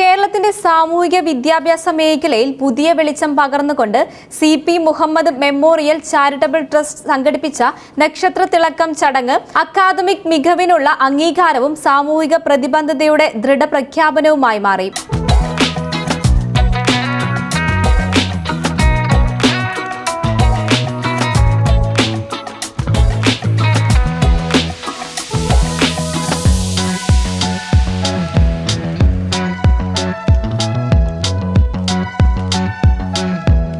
കേരളത്തിന്റെ സാമൂഹിക വിദ്യാഭ്യാസ മേഖലയിൽ പുതിയ വെളിച്ചം പകർന്നുകൊണ്ട് C P Muhammad memorial charitable trust സംഘടിപ്പിച്ച നക്ഷത്ര തിളക്കം ചടങ്ങ് അക്കാദമിക് മികവിനുള്ള അംഗീകാരവും സാമൂഹിക പ്രതിബദ്ധതയുടെ ദൃഢപ്രഖ്യാപനവുമായി മാറി.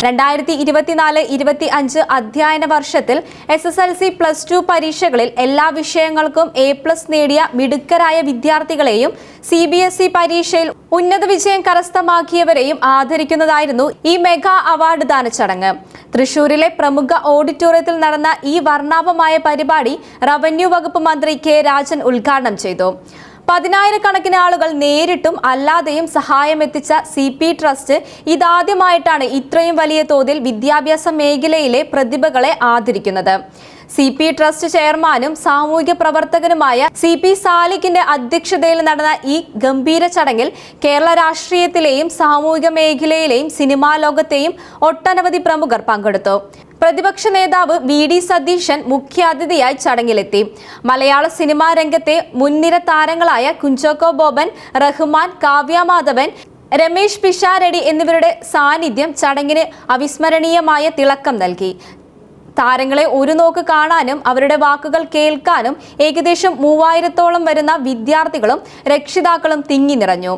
രണ്ടായിരത്തി ഇരുപത്തിനാല് ഇരുപത്തി അഞ്ച് അധ്യയന വർഷത്തിൽ S S L C plus two പരീക്ഷകളിൽ എല്ലാ വിഷയങ്ങൾക്കും എ പ്ലസ് നേടിയ മിടുക്കരായ വിദ്യാർത്ഥികളെയും സി ബി എസ് ഇ പരീക്ഷയിൽ ഉന്നത വിജയം കരസ്ഥമാക്കിയവരെയും ആദരിക്കുന്നതായിരുന്നു ഈ മെഗാ അവാർഡ് ദാന ചടങ്ങ്. തൃശൂരിലെ പ്രമുഖ ഓഡിറ്റോറിയത്തിൽ നടന്ന ഈ വർണാഭമായ പരിപാടി റവന്യൂ വകുപ്പ് മന്ത്രി കെ രാജൻ ഉദ്ഘാടനം ചെയ്തു. പതിനായിരക്കണക്കിന് ആളുകൾ നേരിട്ടും അല്ലാതെയും സഹായമെത്തിച്ച സി പി ട്രസ്റ്റ് ഇതാദ്യമായിട്ടാണ് ഇത്രയും വലിയ തോതിൽ വിദ്യാഭ്യാസ മേഖലയിലെ പ്രതിഭകളെ ആദരിക്കുന്നത്. സി പി ട്രസ്റ്റ് ചെയർമാനും സാമൂഹിക പ്രവർത്തകനുമായ സി പി സാലിക്കിന്റെ അധ്യക്ഷതയിൽ നടന്ന ഈ ഗംഭീര ചടങ്ങിൽ കേരള രാഷ്ട്രീയത്തിലെയും സാമൂഹിക മേഖലയിലെയും സിനിമാ ലോകത്തെയും ഒട്ടനവധി പ്രമുഖർ പങ്കെടുത്തു. പ്രതിപക്ഷ നേതാവ് വി ഡി സതീശൻ മുഖ്യാതിഥിയായി ചടങ്ങിലെത്തി. മലയാള സിനിമാ രംഗത്തെ മുൻനിര താരങ്ങളായ കുഞ്ചോക്കോ ബോബൻ റഹ്മാൻ കാവ്യ മാധവൻ രമേശ് പിഷാരടി എന്നിവരുടെ സാന്നിധ്യം ചടങ്ങിന് അവിസ്മരണീയമായ തിളക്കം നൽകി. താരങ്ങളെ ഒരു നോക്ക് കാണാനും അവരുടെ വാക്കുകൾ കേൾക്കാനും ഏകദേശം മൂവായിരത്തോളം വരുന്ന വിദ്യാർത്ഥികളും രക്ഷിതാക്കളും തിങ്ങി നിറഞ്ഞു.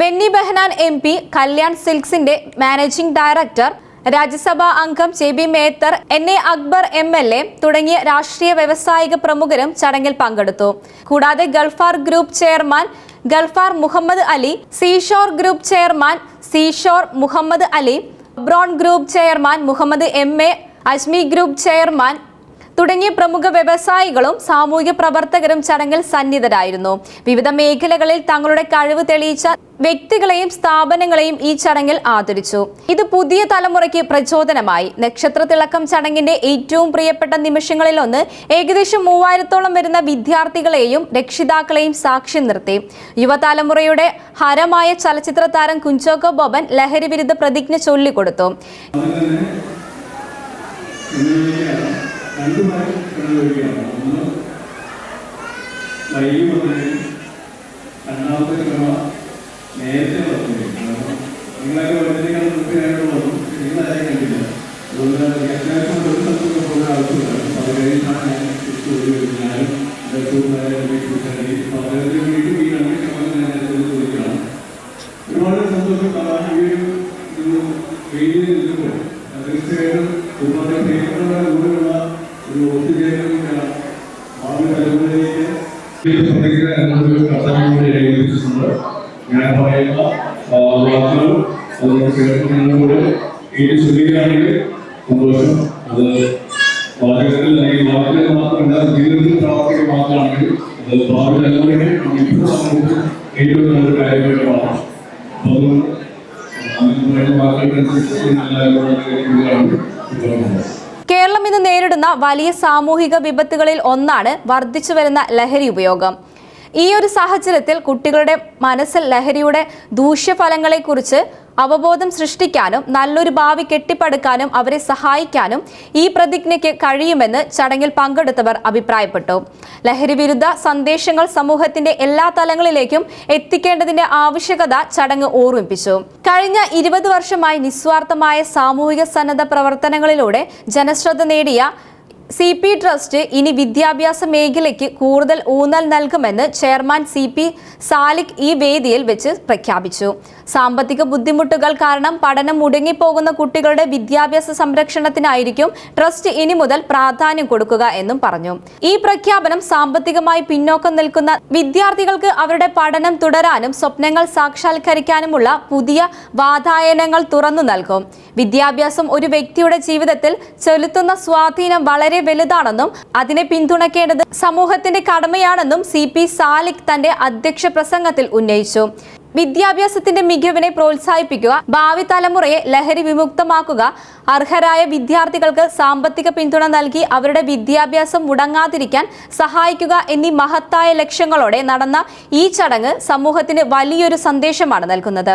ബെന്നി ബെഹനാൻ എം പി കല്യാൺ സിൽക്സിന്റെ മാനേജിംഗ് ഡയറക്ടർ രാജ്യസഭാ അംഗം J B Methar N A Akbar M L A തുടങ്ങിയ രാഷ്ട്രീയ വ്യവസായിക പ്രമുഖരും ചടങ്ങിൽ പങ്കെടുത്തു. കൂടാതെ Gulfar group chairman Gulfar Muhammad Ali Seashore group chairman Seashore Muhammad Ali Brown group chairman Muhammad M A Ajmi group chairman തുടങ്ങിയ പ്രമുഖ വ്യവസായികളും സാമൂഹിക പ്രവർത്തകരും ചടങ്ങിൽ സന്നിധരായിരുന്നു വിവിധ മേഖലകളിൽ തങ്ങളുടെ കഴിവ് തെളിയിച്ച വ്യക്തികളെയും സ്ഥാപനങ്ങളെയും ഈ ചടങ്ങിൽ ആദരിച്ചു. ഇത് പുതിയ തലമുറയ്ക്ക് പ്രചോദനമായി. നക്ഷത്ര തിളക്കം ചടങ്ങിന്റെ ഏറ്റവും പ്രിയപ്പെട്ട നിമിഷങ്ങളിലൊന്ന് ഏകദേശം മൂവായിരത്തോളം വരുന്ന വിദ്യാർത്ഥികളെയും രക്ഷിതാക്കളെയും സാക്ഷ്യം നിർത്തി. യുവതലമുറയുടെ ഹരമായ ചലച്ചിത്ര താരം കുഞ്ചോക്കോ ബോബൻ ലഹരി വിരുദ്ധ പ്രതിജ്ഞ ചൊല്ലിക്കൊടുത്തു. രണ്ടുമായി കണ്ണുവഴിയാണ് ഒന്ന് വൈകി വന്നതിന് രണ്ടാമത്തെ ക്രമ നേരത്തെ പറഞ്ഞു കാരണം നിങ്ങളൊക്കെ വളരെയധികം മുൻപിനായിട്ട് വന്നു നിങ്ങളാരും കണ്ടില്ല. അതുകൊണ്ട് അത്യാവശ്യം ഒരു സ്ഥലത്തൊക്കെ പോകുന്ന ആവശ്യമില്ല. അത് കഴിഞ്ഞാണ് ഞാൻ തിരിച്ചു വരുന്നത് ഞാനും ഞാൻ പറയുന്ന വാക്കുകൾ അതുകൊണ്ട് കേൾക്കുന്നതിനോട് ഏറ്റ് ചൊല്ലുകയാണെങ്കിൽ സന്തോഷം അത് വാചകത്തിൽ അല്ലെങ്കിൽ വാക്കുകൾ മാത്രമല്ല ജീവിതത്തിൽ പ്രാവർത്തിക മാത്രമാണെങ്കിൽ അത് ഭാവി തലമുറയെ ഇപ്പോൾ സമൂഹത്തിൽ ഏറ്റവും നല്ലൊരു കാര്യമായിട്ട് മാറും അതുകൊണ്ട് അതിന് വാക്കുകൾക്കനുസരിച്ച് എല്ലാവരോടും കേൾക്കുകയാണ് ഇപ്പോൾ കേരളം ഇന്ന് നേരിടുന്ന വലിയ സാമൂഹിക വിപത്തുകളിൽ ഒന്നാണ് വർദ്ധിച്ചു വരുന്ന ലഹരി ഉപയോഗം. ഈ ഒരു സാഹചര്യത്തിൽ കുട്ടികളുടെ മനസ്സിൽ ലഹരിയുടെ ദൂഷ്യഫലങ്ങളെക്കുറിച്ച് അവബോധം സൃഷ്ടിക്കാനും നല്ലൊരു ഭാവി കെട്ടിപ്പടുക്കാനും അവരെ സഹായിക്കാനും ഈ പ്രതിജ്ഞയ്ക്ക് കഴിയുമെന്ന് ചടങ്ങിൽ പങ്കെടുത്തവർ അഭിപ്രായപ്പെട്ടു. ലഹരി വിരുദ്ധ സന്ദേശങ്ങൾ സമൂഹത്തിന്റെ എല്ലാ തലങ്ങളിലേക്കും എത്തിക്കേണ്ടതിന്റെ ആവശ്യകത ചടങ്ങ് ഓർമ്മിപ്പിച്ചു. കഴിഞ്ഞ ഇരുപത് വർഷമായി നിസ്വാർത്ഥമായ സാമൂഹിക സന്നദ്ധ പ്രവർത്തനങ്ങളിലൂടെ ജനശ്രദ്ധ നേടിയ സി പി ട്രസ്റ്റ് ഇനി വിദ്യാഭ്യാസ മേഖലയ്ക്ക് കൂടുതൽ ഊന്നൽ നൽകുമെന്ന് ചെയർമാൻ സി പി സാലിക് ഈ വേദിയിൽ വെച്ച് പ്രഖ്യാപിച്ചു. സാമ്പത്തിക ബുദ്ധിമുട്ടുകൾ കാരണം പഠനം മുടങ്ങിപ്പോകുന്ന കുട്ടികളുടെ വിദ്യാഭ്യാസ സംരക്ഷണത്തിനായിരിക്കും ട്രസ്റ്റ് ഇനി മുതൽ പ്രാധാന്യം കൊടുക്കുക എന്നും പറഞ്ഞു. ഈ പ്രഖ്യാപനം സാമ്പത്തികമായി പിന്നോക്കം നിൽക്കുന്ന വിദ്യാർത്ഥികൾക്ക് അവരുടെ പഠനം തുടരാനും സ്വപ്നങ്ങൾ സാക്ഷാത്കരിക്കാനുമുള്ള പുതിയ വാതായനങ്ങൾ തുറന്നു നൽകും. വിദ്യാഭ്യാസം ഒരു വ്യക്തിയുടെ ജീവിതത്തിൽ ചെലുത്തുന്ന സ്വാധീനം വളരെ വലുതാണെന്നും അതിനെ പിന്തുണയ്ക്കേണ്ടത് സമൂഹത്തിന്റെ കടമയാണെന്നും സി പി സാലിക് തന്റെ അധ്യക്ഷ പ്രസംഗത്തിൽ ഉന്നയിച്ചു. വിദ്യാഭ്യാസത്തിന്റെ മികവിനെ പ്രോത്സാഹിപ്പിക്കുക ഭാവി തലമുറയെ ലഹരി വിമുക്തമാക്കുക അർഹരായ വിദ്യാർത്ഥികൾക്ക് സാമ്പത്തിക പിന്തുണ നൽകി അവരുടെ വിദ്യാഭ്യാസം മുടങ്ങാതിരിക്കാൻ സഹായിക്കുക എന്നീ മഹത്തായ ലക്ഷ്യങ്ങളോടെ നടന്ന ഈ ചടങ്ങ് സമൂഹത്തിന് വലിയൊരു സന്ദേശമാണ് നൽകുന്നത്.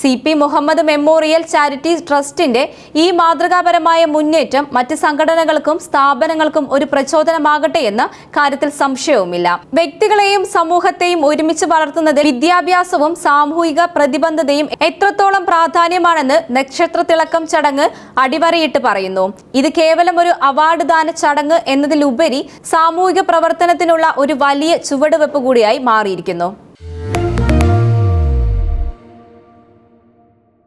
C P Muhammad memorial charity ട്രസ്റ്റിന്റെ ഈ മാതൃകാപരമായ മുന്നേറ്റം മറ്റ് സംഘടനകൾക്കും സ്ഥാപനങ്ങൾക്കും ഒരു പ്രചോദനമാകട്ടെ എന്ന് കാര്യത്തിൽ സംശയവുമില്ല. വ്യക്തികളെയും സമൂഹത്തെയും ഒരുമിച്ച് വളർത്തുന്നത് വിദ്യാഭ്യാസവും സാമൂഹിക പ്രതിബന്ധതയും എത്രത്തോളം പ്രാധാന്യമാണെന്ന് നക്ഷത്ര തിളക്കം ചടങ്ങ് അടിവരയിട്ട് പറയുന്നു. ഇത് കേവലം ഒരു അവാർഡ് ദാന ചടങ്ങ് എന്നതിലുപരി സാമൂഹിക പ്രവർത്തനത്തിനുള്ള ഒരു വലിയ ചുവടുവെപ്പ് കൂടിയായി മാറിയിരിക്കുന്നു.